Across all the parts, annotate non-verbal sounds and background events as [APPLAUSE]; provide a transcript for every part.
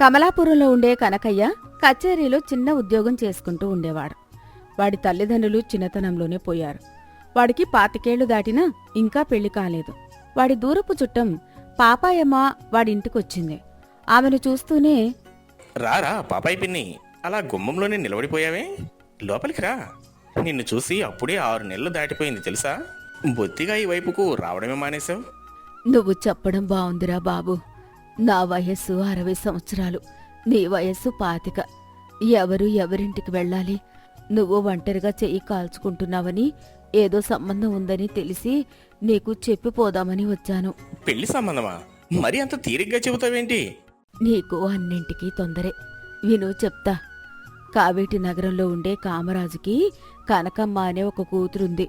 కమలాపురంలో ఉండే కనకయ్య కచేరీలో చిన్న ఉద్యోగం చేసుకుంటూ ఉండేవాడు. వాడి తల్లిదండ్రులు చిన్నతనంలోనే పోయారు. వాడికి పాతికేళ్ళు దాటినా ఇంకా పెళ్ళి కాలేదు. వాడి దూరపు చుట్టం పాపాయమ్మ వాడింటికొచ్చింది. ఆమెను చూస్తూనే రారా పాపాయి పిన్ని. అలా గుమ్మంలోనే నిలబడిపోయావే? లోపలికి రా. నిన్ను చూసి అప్పుడే ఆరు నెలలు దాటిపోయింది తెలుసా? బొత్తిగా ఈ వైపుకు రావడమే మానేశావు. నువ్వు చెప్పడం బావుందిరా బాబు. నా వయస్సు అరవై సంవత్సరాలు నీ వయస్సు పాతిక. ఎవరు ఎవరింటికి వెళ్ళాలి? నువ్వు ఒంటరిగా చెయ్యి కాల్చుకుంటున్నావని ఏదో సంబంధం ఉందని తెలిసి నీకు చెప్పిపోదామని వచ్చాను. పెళ్ళి సంబంధమా? మరి అంత తీరిగ్గా చెబుతావేంటి? నీకు అన్నింటికీ తొందరే. విను చెప్తా. కావేటి నగరంలో ఉండే కామరాజుకి కనకమ్మ అనే ఒక కూతురుంది.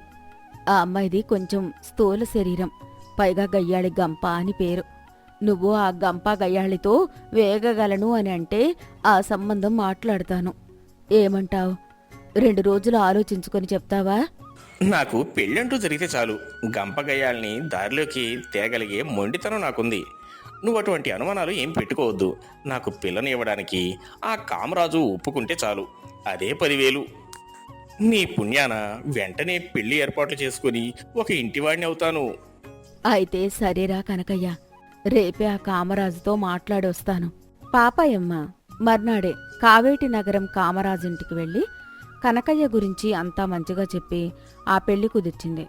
ఆ అమ్మాయిది కొంచెం స్థూల శరీరం పైగా గయ్యాళి గంప అని పేరు. నువ్వు ఆ గంప గయ్యాళితో వేగగలను అని అంటే ఆ సంబంధం మాట్లాడతాను. ఏమంటావ్? రెండు రోజులు ఆలోచించుకొని చెప్తావా? నాకు పెళ్ళంటూ జరిగితే చాలు. గంపగయ్యాల్ని దారిలోకి తేగలిగే మొండితనం నాకుంది. నువ్వు అటువంటి అనుమానాలు ఏం పెట్టుకోవద్దు. నాకు పిల్లని ఇవ్వడానికి ఆ కామరాజు ఒప్పుకుంటే చాలు. అదే పదివేలు. నీ పుణ్యాన వెంటనే పెళ్ళి ఏర్పాట్లు చేసుకుని ఒక ఇంటివాడిని అవుతాను. అయితే సరేరా కనకయ్య. రేపే ఆ కామరాజుతో మాట్లాడొస్తాను. పాపాయమ్మ మర్నాడే కావేటి నగరం కామరాజింటికి వెళ్ళి కనకయ్య గురించి అంతా మంచిగా చెప్పి ఆ పెళ్ళి కుదిర్చింది.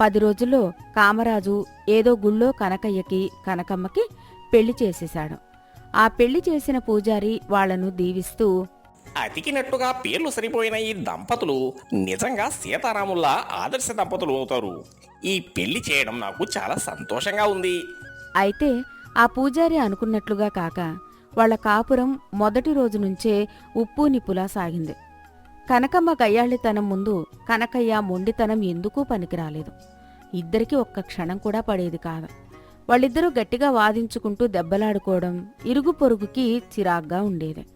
పది రోజుల్లో కామరాజు ఏదో గుళ్ళో కనకయ్యకి కనకమ్మకి పెళ్ళి చేసేశాడు. ఆ పెళ్ళి చేసిన పూజారి వాళ్ళను దీవిస్తూ అతికినట్టుగా పేర్లు సరిపోయిన ఈ దంపతులు నిజంగా సీతారాముల్లా ఆదర్శ దంపతులు అవుతారు. ఈ పెళ్ళి చేయడం నాకు చాలా సంతోషంగా ఉంది. అయితే ఆ పూజారి అనుకున్నట్లుగా కాక వాళ్ళ కాపురం మొదటి రోజు నుంచే ఉప్పు నిప్పులా సాగింది. కనకమ్మ గయ్యాళితనం ముందు కనకయ్య మొండితనం ఎందుకూ పనికిరాలేదు. ఇద్దరికీ ఒక్క క్షణం కూడా పడేది కాదు. వాళ్ళిద్దరూ గట్టిగా వాదించుకుంటూ దెబ్బలాడుకోవడం ఇరుగు పొరుగుకి చిరాగ్గా ఉండేది.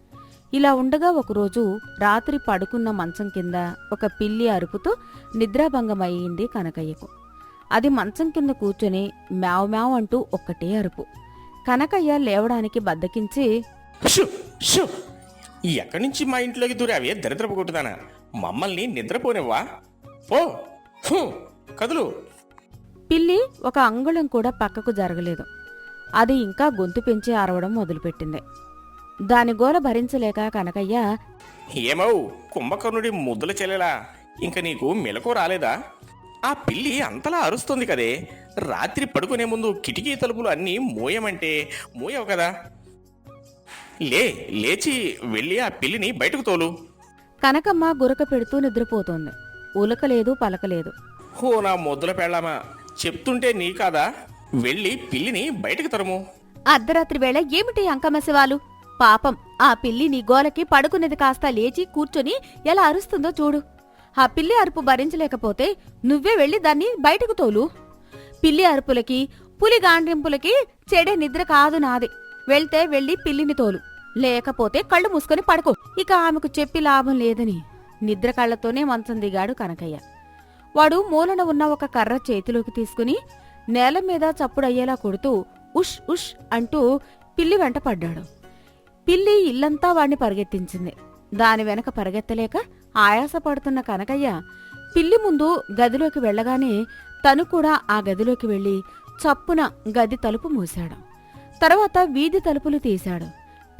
ఇలా ఉండగా ఒకరోజు రాత్రి పడుకున్న మంచం కింద ఒక పిల్లి అరుపుతో నిద్రాభంగమయ్యింది కనకయ్యకు. అది మంచం కింద కూర్చొని మ్యావ్ మ్యావ్ అంటూ ఒక్కటే అరుపు. కనకయ్య లేవడానికి బద్దకించి షు షు. ఎక్కడి నుంచి మా ఇంట్లోకి దూరావే దరిద్రపు కొట్టుదానా? మమ్మల్ని నిద్రపోనివ్వా? పో. కదులు. పిల్లి ఒక అంగుళం కూడా పక్కకు జరగలేదు. అది ఇంకా గొంతు పెంచి అరవడం మొదలుపెట్టింది. దాని గోల భరించలేక కనకయ్య ఏమవు? కుంభకర్ణుడి ముద్దుల చెల్లెలా? ఇంక నీకు మెలకు రాలేదా? ఆ పిల్లి అంతలా అరుస్తుంది కదే. రాత్రి పడుకునే ముందు కిటికీ తలుపులు అన్నీ మూయమంటే మూయవు కదా. లే లేచి వెళ్ళి ఆ పిల్లిని బయటకు తోలు. కనకమ్మ గురక పెడుతూ నిద్రపోతోంది. ఉలకలేదు పలకలేదు. ఓ నా ముద్దుల పెళ్ళామా. చెప్తుంటే నీ కాదా. వెళ్ళి పిల్లిని బయటకు తరుము. అర్ధరాత్రి వేళ ఏమిటి అంకమశివాలు పాపం ఆ పిల్లి నీ గోలకి పడుకునేది కాస్త లేచి కూర్చొని ఎలా అరుస్తుందో చూడు. ఆ పిల్లి అరుపు భరించలేకపోతే నువ్వే వెళ్ళి దాన్ని బయటకు తోలు. పిల్లి అరుపులకి పులి గాండ్రింపులకి చెడే నిద్ర కాదు నాది. వెళ్తే వెళ్ళి పిల్లిని తోలు. లేకపోతే కళ్ళు మూసుకొని పడుకో. ఇక ఆమెకు చెప్పి లాభం లేదని. నిద్ర కళ్ళతోనే మంచం దిగాడు కనకయ్య. వాడు మూలన ఉన్న ఒక కర్ర చేతిలోకి తీసుకుని నేల మీద చప్పుడయ్యేలా కొడుతూ ఉష్ ఉష్ అంటూ పిల్లి వెంట పడ్డాడు. పిల్లి ఇల్లంతా వాణ్ణి పరిగెత్తించింది. దాని వెనక పరిగెత్తలేక ఆయాసపడుతున్న కనకయ్య పిల్లి ముందు గదిలోకి వెళ్ళగానే తను కూడా ఆ గదిలోకి వెళ్ళి చప్పున గది తలుపు మూశాడు. తర్వాత వీధి తలుపులు తీశాడు.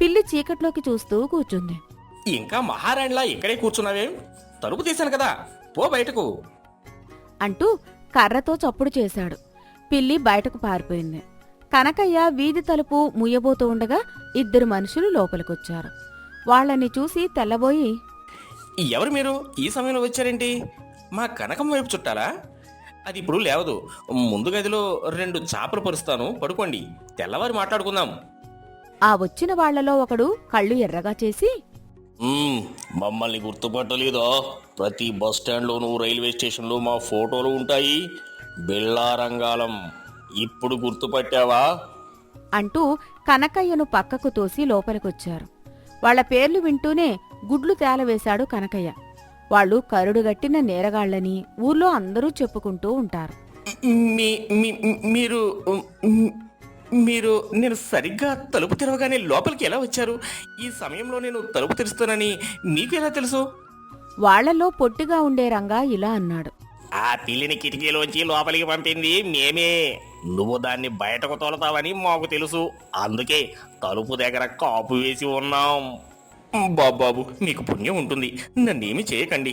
పిల్లి చీకట్లోకి చూస్తూ కూర్చుంది. ఇంకా మహారాణిలా ఇక్కడే కూర్చున్నావే? తలుపు తీశాను కదా పో బయటకు. అంటూ కర్రతో చప్పుడు చేశాడు. పిల్లి బయటకు పారిపోయింది. కనకయ్య వీధి తలుపు ముయ్యబోతూ ఉండగా ఇద్దరు మనుషులు లోపలికొచ్చారు. వాళ్ళని చూసి తెల్లబోయి ఎవరు మీరు? ఈ సమయంలో వచ్చారేంటి? మా కనకం వైపు చుట్టాలా? అది ఇప్పుడు లేవదు. ముందు గదిలో రెండు చాపలు పరుస్తాను. పడుకోండి. తెల్లవారి మాట్లాడుకుందాం. ఆ వచ్చిన వాళ్ళలో ఒకడు కళ్ళు ఎర్రగా చేసి మ్మ్, మమ్మల్ని గుర్తుపట్టలేదా? ప్రతి బస్ స్టాండ్లోనూ రైల్వే స్టేషన్లో మా ఫోటోలు ఉంటాయి. బిళ్ళారంగాలం. ఇప్పుడు గుర్తుపట్టావా? అంటూ కనకయ్యను పక్కకు తోసి లోపలికొచ్చారు. వాళ్ళ పేర్లు వింటూనే గుడ్లు తేలవేశాడు కనకయ్య. వాళ్ళు కరుడుగట్టిన నేరగాళ్ళని ఊర్లో అందరూ చెప్పుకుంటూ ఉంటారు. మీరు మీరు నేను సరిగ్గా తలుపు తెరవగానే లోపలికి ఎలా వచ్చారు? ఈ సమయంలో నేను తలుపు తెరుస్తానని నీకు ఎలా తెలుసు? వాళ్ళలో పొట్టిగా ఉండే రంగా ఇలా అన్నాడు. ఆ పిల్లిని కిటికీలోంచి లోపలికి పంపింది మేమే. నువ్వు దాన్ని బయటకు తోలతావని మాకు తెలుసు. అందుకే తలుపు దగ్గర కాపు వేసి ఉన్నాం. బాబాబు మీకు పుణ్యం ఉంటుంది. నన్నేమి చేయకండి.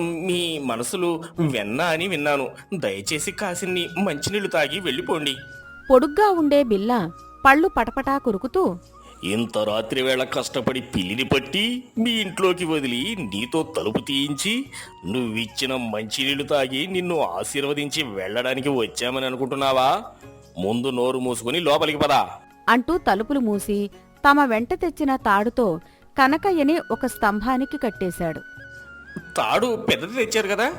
మీ మనసులు వెన్న అని విన్నాను. దయచేసి కాసిన్ని మంచినీళ్ళు తాగి వెళ్ళిపోండి. పొడుగ్గా ఉండే బిల్ల పళ్ళు పటపటా కొరుకుతూ ఇంత రాత్రి వేళ కష్టపడి పిల్లిని పట్టి మీ ఇంట్లోకి వదిలి నీతో తలుపు తీయించి నువ్విచ్చిన మంచినీళ్ళు తాగి నిన్ను ఆశీర్వదించి వెళ్ళడానికి వచ్చామని అనుకుంటున్నావా? ముందు నోరు మూసుకుని లోపలికి పదా. అంటూ తలుపులు మూసి తమ వెంట తెచ్చిన తాడుతో కనకయ్యని ఒక స్తంభానికి కట్టేశాడు. తాడు పెద్దది తెచ్చారు కదా.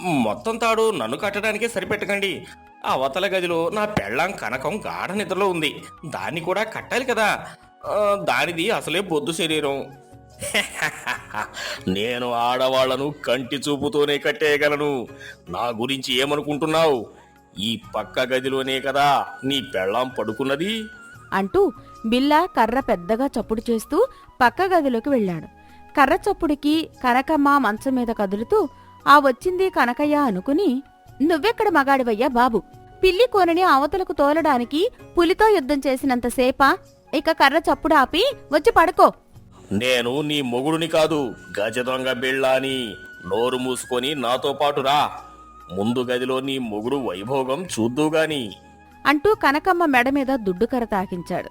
మొత్తం తాడు నన్ను కట్టడానికే సరిపెట్టకండి. అవతల గదిలో నా పెళ్ళాం కనకం గాఢ నిద్రలో ఉంది. దాన్ని కూడా కట్టాలి కదా. ఆ, దానిది అసలే బొద్దు శరీరం. [LAUGHS] నేను ఆడవాళ్ళను కంటి చూపుతోనే కట్టేయగలను. నా గురించి ఏమనుకుంటున్నావు? ఈ పక్క గదిలోనే కదా నీ పెళ్ళాం పడుకున్నది. అంటూ బిల్ల కర్ర పెద్దగా చప్పుడు చేస్తూ పక్క గదిలోకి వెళ్ళాడు. కర్ర చప్పుడికి కనకమ్మ మంచం మీద కదులుతూ ఆ వచ్చింది కనకయ్య అనుకుని నువ్వెక్కడ మగాడివయ్యా బాబు? పిల్లి కోనని అవతలకు తోలడానికి పులితో యుద్ధం చేసినంతసేపా ఇక కర్ర చప్పుడు ఆపి వచ్చి పడుకో. నేను నీ మొగుడుని కాదు గజ దొంగ బిళ్ళాని. నోరు మూసుకొని నాతో పాటు రా. ముందు గదిలో నీ మొగుడు వైభోగం చూద్దుగాని. అంటూ కనకమ్మ మెడ మీద దుడ్డు కర్ర తాకించాడు.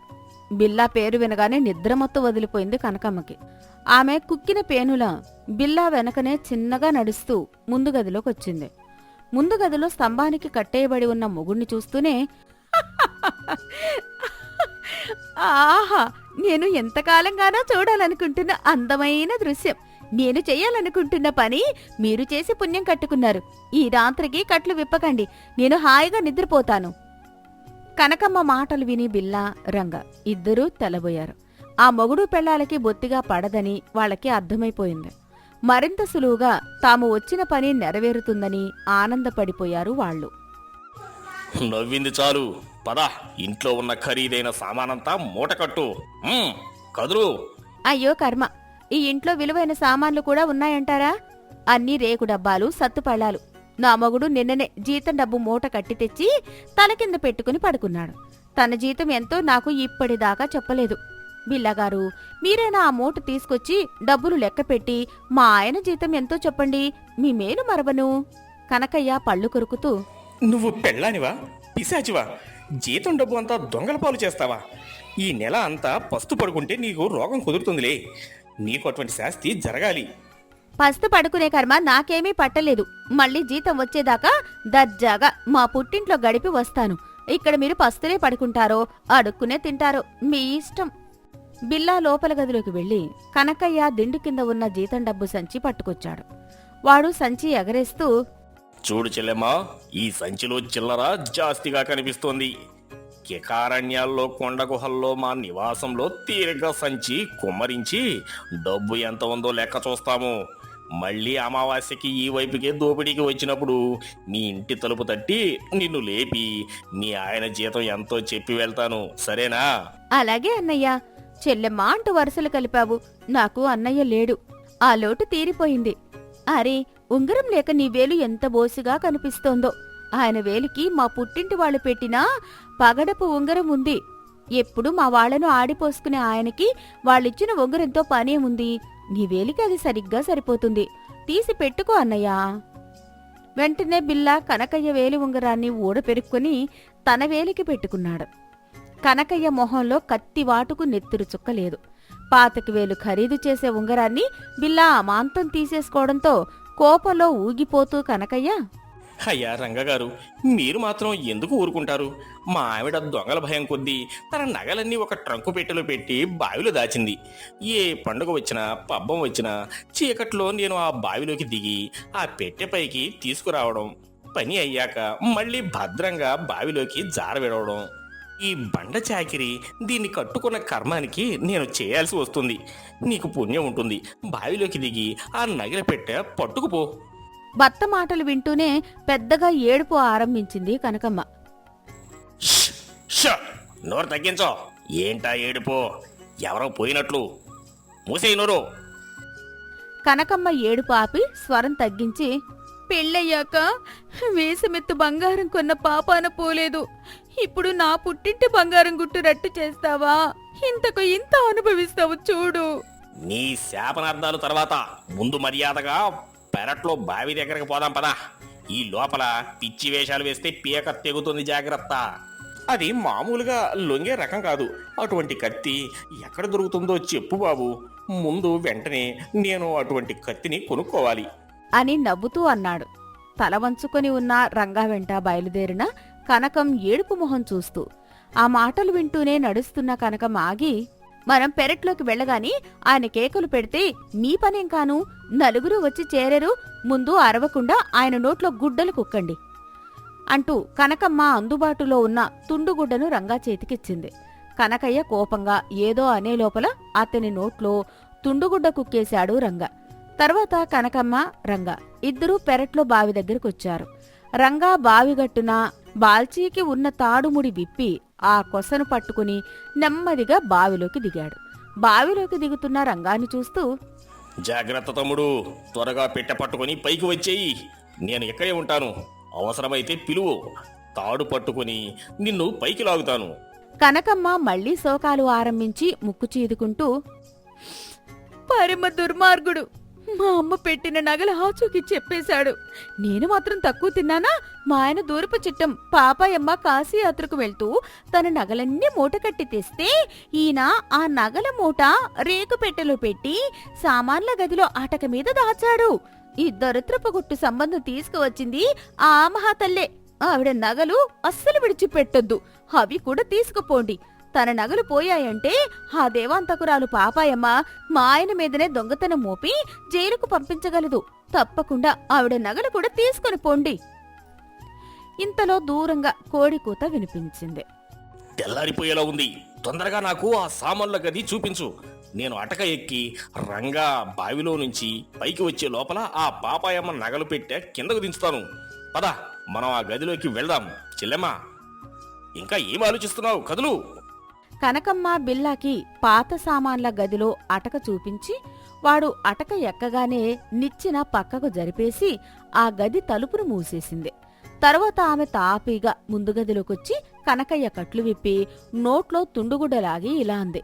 బిల్లా పేరు వినగానే నిద్రమత్తు వదిలిపోయింది కనకమ్మకి. ఆమె కుక్కిన పేనుల బిల్లా వెనకనే చిన్నగా నడుస్తూ ముందు గదిలోకి వచ్చింది ముందు గదిలో స్తంభానికి కట్టేయబడి ఉన్న మొగుణ్ణి చూస్తూనే ఆహా నేను ఎంతకాలంగానో చూడాలనుకుంటున్న అందమైన దృశ్యం. నేను చేయాలనుకుంటున్న పని మీరు చేసి పుణ్యం కట్టుకున్నారు. ఈ రాత్రికి కట్లు విప్పకండి. నేను హాయిగా నిద్రపోతాను. కనకమ్మ మాటలు విని బిల్లా రంగ ఇద్దరూ తెల్లబోయారు ఆ మొగుడు పెళ్ళాలకి బొత్తిగా పడదని వాళ్ళకి అర్థమైపోయింది. మరింత సులువుగా తాము వచ్చిన పని నెరవేరుతుందని ఆనందపడిపోయారు వాళ్ళు. నవ్వింది చాలు. పద ఇంట్లో ఉన్న ఖరీదైన సామానంతా మూట కట్టు ఉమ్, కదురు అయ్యో కర్మ ఈ ఇంట్లో విలువైన సామాన్లు కూడా ఉన్నాయంటారా? అన్నీ రేకు డబ్బాలు సత్తుపళ్ళాలు. నా మొగుడు నిన్ననే జీతం డబ్బు మూట కట్టి తెచ్చి తల కింద పెట్టుకుని పడుకున్నాడు. తన జీతం ఎంతో నాకు ఇప్పటిదాకా చెప్పలేదు. బిల్లగారు మీరైనా ఆ మూట తీసుకొచ్చి డబ్బులు లెక్క పెట్టి మా ఆయన జీతం ఎంతో చెప్పండి. మీ మేలు మరవను. కనకయ్య పళ్ళు కొరుకుతూ నువ్వు పెళ్ళానివా? పిశాచివా? జీతం డబ్బు అంతా దొంగల పాలు చేస్తావా? ఈ నెల అంతా పస్తు పడుకుంటే నీకు రోగం కుదురుతుందిలే. నీకు అటువంటి శాస్తి జరగాలి. పస్తు పడుకునే కర్మ నాకేమీ పట్టలేదు. మళ్ళీ జీతం వచ్చేదాకా దర్జాగా మా పుట్టింట్లో గడిపి వస్తాను. ఇక్కడ మీరు పస్తులే పడుకుంటారో అడుక్కునే తింటారో మీ ఇష్టం. బిల్లా లోపల గదిలోకి వెళ్ళి కనకయ్య దిండు కింద ఉన్న జీతం డబ్బు సంచి పట్టుకొచ్చాడు. వాడు సంచి ఎగరేస్తూ చూడు చెల్లెమ్మా ఈ సంచిలో చిల్లర జాస్తిగా కనిపిస్తోంది. కికారణ్యాల్లో కొండ గుహల్లో మా నివాసంలో తీరిగ్గా సంచి కుమ్మరించి డబ్బు ఎంత ఉందో లెక్క చూస్తాము. మళ్ళీ అమావాస్యకి ఈ వైపుకే దోపిడీకి వచ్చినప్పుడు నీ ఇంటి తలుపు తట్టి నిన్ను లేపి నీ ఆయన జీతం ఎంతో చెప్పి వెళ్తాను. సరేనా? అలాగే అన్నయ్య. చెల్లెమ్మ అంటూ వరుసలు కలిపావు. నాకు అన్నయ్య లేడు. ఆ లోటు తీరిపోయింది. అరే ఉంగరం లేక నీ వేలు ఎంత బోసిగా కనిపిస్తోందో. ఆయన వేలికి మా పుట్టింటి వాళ్ళు పెట్టిన పగడపు ఉంగరం ఉంది. ఎప్పుడు మా వాళ్ళను ఆడిపోసుకునే ఆయనకి వాళ్ళిచ్చిన ఉంగరంతో పనేముంది? నీ వేలికి అది సరిగ్గా సరిపోతుంది. తీసి పెట్టుకో అన్నయ్యా. వెంటనే బిల్లా కనకయ్య వేలి ఉంగరాన్ని ఊడపెరుక్కొని తన వేలికి పెట్టుకున్నాడు. కనకయ్య మొహంలో కత్తి వాటుకు నెత్తురు చుక్కలేదు. పాతకి వేలు ఖరీదు చేసే ఉంగరాన్ని బిల్లా అమాంతం తీసేసుకోవడంతో కోపంలో ఊగిపోతూ కనకయ్య అయ్యా రంగగారు మీరు మాత్రం ఎందుకు ఊరుకుంటారు? మా ఆవిడ దొంగల భయం కొద్దీ తన నగలన్నీ ఒక ట్రంకు పెట్టెలో పెట్టి బావిలో దాచింది. ఏ పండుగ వచ్చినా పబ్బం వచ్చినా చీకట్లో నేను ఆ బావిలోకి దిగి ఆ పెట్టెపైకి తీసుకురావడం పని అయ్యాక మళ్ళీ భద్రంగా బావిలోకి జారవిడవడం. ఈ బండ చాకిరి దీన్ని కట్టుకున్న కర్మానికి నేను చేయాల్సి వస్తుంది. నీకు పుణ్యం ఉంటుంది. బావిలోకి దిగి ఆ నగల పెట్టె పట్టుకుపో. భర్త మాటలు వింటూనే పెద్దగా ఏడుపు ఆరంభించింది కనకమ్మ. నోరు తగ్గించో. ఏంటా ఏడుపో? ఎవరో పోయినట్లు. మూసేయి నోరు. కనకమ్మ ఏడుపు ఆపి స్వరం తగ్గించి పెళ్ళయ్యాక వేసమెత్తు బంగారం కొన్న పాపాన పోలేదు. ఇప్పుడు నా పుట్టింటి బంగారం గుట్టు రట్టు చేస్తావా? ఇంతకు ఇంత అనుభవిస్తావు చూడు. నీ శాపనార్థాలు తర్వాత ముందు మర్యాదగా పెరట్లో బావి దగ్గరకు పోదాం పదా. ఈ లోపల పిచ్చి వేషాలు వేస్తే పీక తెగుతుంది జాగ్రత్త. అది మామూలుగా లొంగే రకం కాదు. అటువంటి కత్తి ఎక్కడ దొరుకుతుందో చెప్పు బాబు. ముందు వెంటనే నేను అటువంటి కత్తిని కొనుక్కోవాలి. అని నవ్వుతూ అన్నాడు. తల వంచుకొని ఉన్న రంగా వెంట బయలుదేరిన కనకం ఏడుపు మొహం చూస్తూ. ఆ మాటలు వింటూనే నడుస్తున్న కనకం ఆగి మనం పెరట్లోకి వెళ్ళగాని ఆయన కేకులు పెడితే మీ పనేం కాను? నలుగురు వచ్చి చేరేరు ముందు అరవకుండా ఆయన నోట్లో గుడ్డలు కుక్కండి అంటూ కనకమ్మ అందుబాటులో ఉన్న తుండుగుడ్డను రంగా చేతికిచ్చింది. కనకయ్య కోపంగా ఏదో అనే లోపల అతని నోట్లో తుండుగుడ్డ కుక్కేశాడు రంగ. తర్వాత కనకమ్మ రంగ ఇద్దరూ పెరట్లో బావి దగ్గరకొచ్చారు. రంగా బావిగట్టున బాల్చీకి ఉన్న తాడుముడి విప్పి ఆ కొసను పట్టుకుని నెమ్మదిగా బావిలోకి దిగాడు. బావిలోకి దిగుతున్న రంగాన్ని చూస్తూ జాగ్రత్త తమ్ముడు త్వరగా పెట్ట పట్టుకొని పైకి వచ్చేయి. నేను ఇక్కడే ఉంటాను. అవసరమైతే పిలువు. తాడు పట్టుకొని నిన్ను పైకి లాగుతాను. కనకమ్మ మళ్ళీ శోకాలు ఆరంభించి ముక్కు చీదుకుంటూ పరమ దుర్మార్గుడు మా అమ్మ పెట్టిన నగల ఆచూకి చెప్పేశాడు. నేను మాత్రం తక్కువ తిన్నానా? మా ఆయన దూరపు చిట్టం పాపాయమ్మ కాశీయాత్రకు వెళ్తూ తన నగలన్నీ మూట కట్టి తెస్తే ఈయన ఆ నగల మూట రేకు పెట్టెలో పెట్టి సామాన్ల గదిలో ఆటక మీద దాచాడు. ఈ దరిద్రపు గుట్టు సంబంధం తీసుకువచ్చింది ఆ మహాతల్లే. ఆవిడ నగలు అస్సలు విడిచిపెట్టొద్దు. అవి కూడా తీసుకుపోండి. తన నగలు పోయాయంటే ఆ దేవాంతకురాలు పాపాయమ్మ మా ఆయన మీదనే దొంగతనం మోపి జైలుకు పంపించగలదు. తప్పకుండా ఆవిడ నగలు కూడా తీసుకుని పోండి. ఇంతలో దూరంగా కోడికూత వినిపించింది. తెల్లారిపోయేలా ఉంది. తొందరగా నాకు ఆ సామాన్ల గది చూపించు. నేను అటక ఎక్కి రంగా బావిలో నుంచి పైకి వచ్చే లోపల ఆ పాపాయమ్మ నగలు పెట్టే కిందకు దించుతాను. పద మనం ఆ గదిలోకి వెళ్దాం. చెల్లెమ్మా ఇంకా ఏం ఆలోచిస్తున్నావు? కదులు. కనకమ్మ బిల్లాకి పాత సామాన్ల గదిలో అటక చూపించి వాడు అటక ఎక్కగానే నిచ్చిన పక్కకు జరిపేసి ఆ గది తలుపును మూసేసింది. తర్వాత ఆమె తాపీగా ముందు గదిలోకొచ్చి కనకయ్య కట్లు విప్పి నోట్లో తుండుగుడ్డలాగి ఇలా అంది.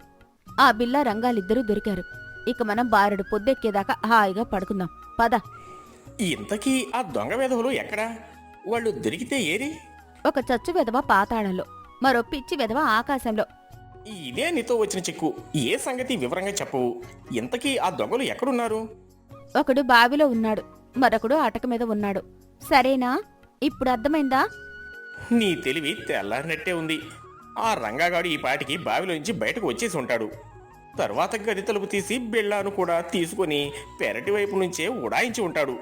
ఆ బిల్ల రంగాలిద్దరూ దొరికారు. ఇక మనం బారెడు పొద్దెక్కేదాకా హాయిగా పడుకుందాం. పద. ఇంతకీ ఆ దొంగ వేధవులు ఎక్కడా? వాళ్ళు దొరికితే ఏరి? ఒక చచ్చు వెధవ పాతాళంలో మరో పిచ్చి వెధవ ఆకాశంలో ఇదే నీతో వచ్చిన చిక్కు. ఏ సంగతి వివరంగా చెప్పవు. ఇంతకీ ఆ దొంగలు ఎక్కడున్నారు? ఒకడు బావిలో ఉన్నాడు. మరొకడు అటక మీద ఉన్నాడు. సరేనా? ఇప్పుడు అర్థమైందా? నీ తెలివి తెల్లారినట్టే ఉంది. ఆ రంగాగాడు ఈ పాటికి బావిలోంచి బయటకు వచ్చేసి ఉంటాడు. తర్వాత గది తలుపు తీసి బిళ్ళాను కూడా తీసుకొని పెరటి వైపు నుంచే ఉడాయించి ఉంటాడు.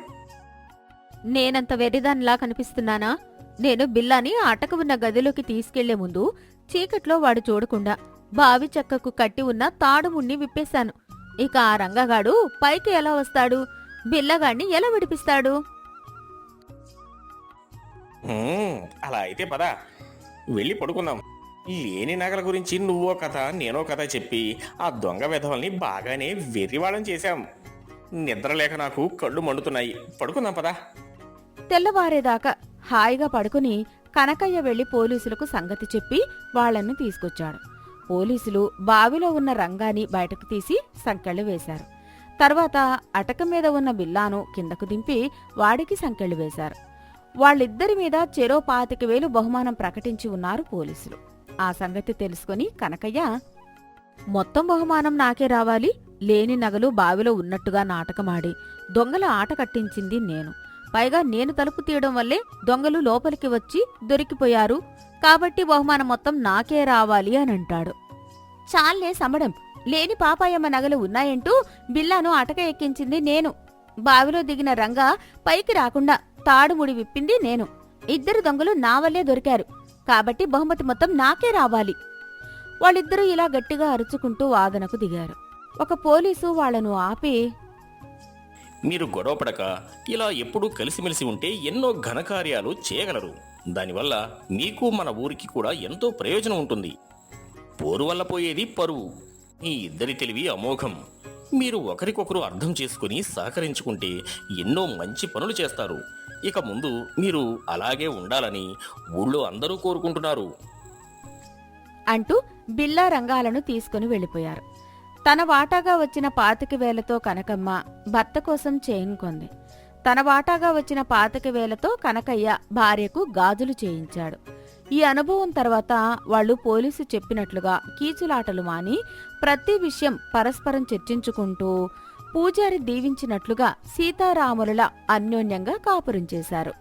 నేనంత వెర్రిదానిలా కనిపిస్తున్నానా? నేను బిల్లాని అటక ఉన్న గదిలోకి తీసుకెళ్ళే ముందు చీకట్లో వాడు చూడకుండా బావి చెక్కకు కట్టి ఉన్న తాడుముణ్ణి విప్పేశాను. ఇక ఆ రంగగాడు పైకి ఎలా వస్తాడు? బిల్లగాడిని ఎలా విడిపిస్తాడు? హ్మ్, అలా అయితే పదా. వెళ్ళి పడుకుందాం. లేని నగల గురించి నువ్వో కథ నేనో కథ చెప్పి ఆ దొంగ విధవల్ని బాగానే వెర్రివాళం చేశాం. నిద్రలేక నాకు కళ్ళు మండుతున్నాయి. పడుకుందాం పదా. తెల్లవారేదాకా హాయిగా పడుకుని కనకయ్య వెళ్ళి పోలీసులకు సంగతి చెప్పి వాళ్ళను తీసుకొచ్చాడు. పోలీసులు బావిలో ఉన్న రంగాని బయటకు తీసి సంకెళ్ళు వేశారు. తర్వాత అటక మీద ఉన్న బిల్లాను కిందకు దింపి వాడికి సంకెళ్ళు వేశారు. వాళ్ళిద్దరి మీద చెరో పాతిక వేలు బహుమానం ప్రకటించి ఉన్నారు పోలీసులు. ఆ సంగతి తెలుసుకుని కనకయ్య మొత్తం బహుమానం నాకే రావాలి. లేని నగలు బావిలో ఉన్నట్టుగా నాటకమాడి దొంగల ఆట కట్టించింది నేను. పైగా నేను తలుపు తీయడం వల్లే దొంగలు లోపలికి వచ్చి దొరికిపోయారు. కాబట్టి బహుమానం మొత్తం నాకే రావాలి అని అంటాడు. చాలే సమడం లేని పాపాయమ్మ నగలు ఉన్నాయంటూ బిల్లాను అటక ఎక్కించింది నేను. బావిలో దిగిన రంగా పైకి రాకుండా తాడుముడి విప్పింది నేను. ఇద్దరు దొంగలు నా వల్లే దొరికారు. కాబట్టి బహుమతి మొత్తం నాకే రావాలి. వాళ్ళిద్దరూ ఇలా గట్టిగా అరుచుకుంటూ వాదనకు దిగారు. ఒక పోలీసు వాళ్ళను ఆపి మీరు గొడవపడక ఇలా ఎప్పుడూ కలిసిమెలిసి ఉంటే ఎన్నో ఘనకార్యాలు చేయగలరు. దానివల్ల మీకు మన ఊరికి కూడా ఎంతో ప్రయోజనం ఉంటుంది. పోరు వల్ల పోయేది పరువు. మీ ఇద్దరి తెలివి అమోఘం. మీరు ఒకరికొకరు అర్థం చేసుకుని సహకరించుకుంటే ఎన్నో మంచి పనులు చేస్తారు. ఇక ముందు మీరు అలాగే ఉండాలని ఊళ్ళో అందరూ కోరుకుంటున్నారు. అంటూ బిల్లా రంగాలను తీసుకుని వెళ్ళిపోయారు. తన వాటాగా వచ్చిన పాతిక వేలతో కనకమ్మ భర్త కోసం చైన్ కొంది. తన వాటాగా వచ్చిన పాతిక వేలతో కనకయ్య భార్యకు గాజులు చేయించాడు. ఈ అనుభవం తర్వాత వాళ్ళు పోలీసు చెప్పినట్లుగా కీచులాటలు మాని ప్రతి విషయం పరస్పరం చర్చించుకుంటూ పూజారి దీవించినట్లుగా సీతారాముల అన్యోన్యంగా కాపురం చేశారు.